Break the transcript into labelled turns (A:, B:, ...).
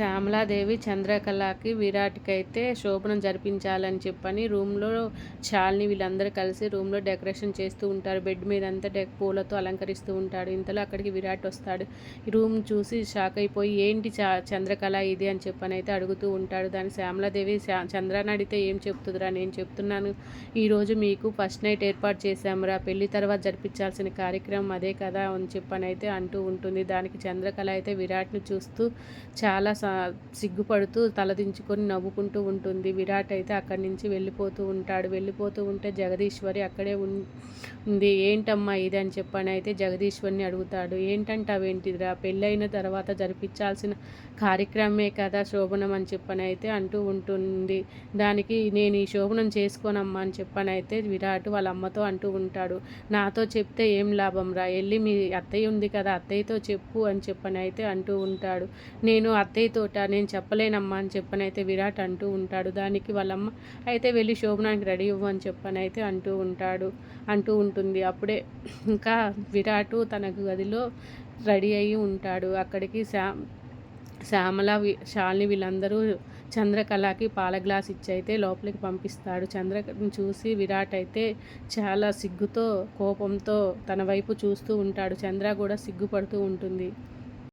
A: శ్యామలాదేవి చంద్రకళకి విరాట్కైతే శోభనం జరిపించాలని చెప్పని రూమ్లో శాలిని వీళ్ళందరూ కలిసి రూమ్లో డెకరేషన్ చేస్తూ ఉంటారు. బెడ్ మీద అంతా డె పూలతో అలంకరిస్తూ ఉంటాడు. ఇంతలో అక్కడికి విరాట్ వస్తాడు. ఈ రూమ్ చూసి షాక్ అయిపోయి ఏంటి చా చంద్రకళ ఇది? అని చెప్పని అయితే అడుగుతూ ఉంటాడు. దాని శ్యామలాదేవి చంద్రాన్ని అడిగితే ఏం చెప్తుందిరా? నేను చెప్తున్నాను. ఈరోజు మీకు ఫస్ట్ నైట్ ఏర్పాటు చేశామురా. పెళ్ళి తర్వాత జరిపించాల్సిన కార్యక్రమం అదే కదా అని చెప్పని అయితే అంటూ ఉంటుంది. దానికి చంద్రకళ అయితే విరాట్ని చూస్తూ చాలా సిగ్గుపడుతూ తలదించుకొని నవ్వుకుంటూ ఉంటుంది. విరాట్ అయితే అక్కడి నుంచి వెళ్ళిపోతూ ఉంటాడు. వెళ్ళిపోతూ ఉంటే జగదీశ్వరి అక్కడే ఉంది. ఏంటమ్మా ఇది? అని చెప్పని అయితే జగదీశ్వరిని అడుగుతాడు. ఏంటంటావేంటిదిరా పెళ్ళైన తర్వాత జరిపించాల్సిన కార్యక్రమమే కదా శోభనం అని చెప్పని అయితే అంటూ ఉంటుంది. దానికి నేను ఈ శోభనం చేసుకోనమ్మా అని చెప్పని అయితే విరాట్ వాళ్ళ అమ్మతో అంటూ ఉంటాడు. నాతో చెప్తే ఏం లాభం రా వెళ్ళి మీ అత్తయ్య ఉంది కదా అత్తయ్యతో చెప్పు అని చెప్పని అయితే అంటూ ఉంటాడు. నేను అత్తయ్యతో తోట నేను చెప్పలేనమ్మా అని చెప్పని అయితే విరాట్ అంటూ ఉంటాడు. దానికి వాళ్ళమ్మ అయితే వెళ్ళి శోభనానికి రెడీ ఇవ్వు అని చెప్పని అయితే అంటూ ఉంటాడు అంటూ ఉంటుంది. అప్పుడే ఇంకా విరాటు తన గదిలో రెడీ అయ్యి ఉంటాడు. అక్కడికి శ్యామ్ శ్యామల శాలిని వీళ్ళందరూ చంద్రకళకి పాల గ్లాస్ ఇచ్చి అయితే లోపలికి పంపిస్తాడు. చంద్రకళను చూసి విరాట్ అయితే చాలా సిగ్గుతో కోపంతో తన వైపు చూస్తూ ఉంటాడు. చంద్ర కూడా సిగ్గుపడుతూ ఉంటుంది.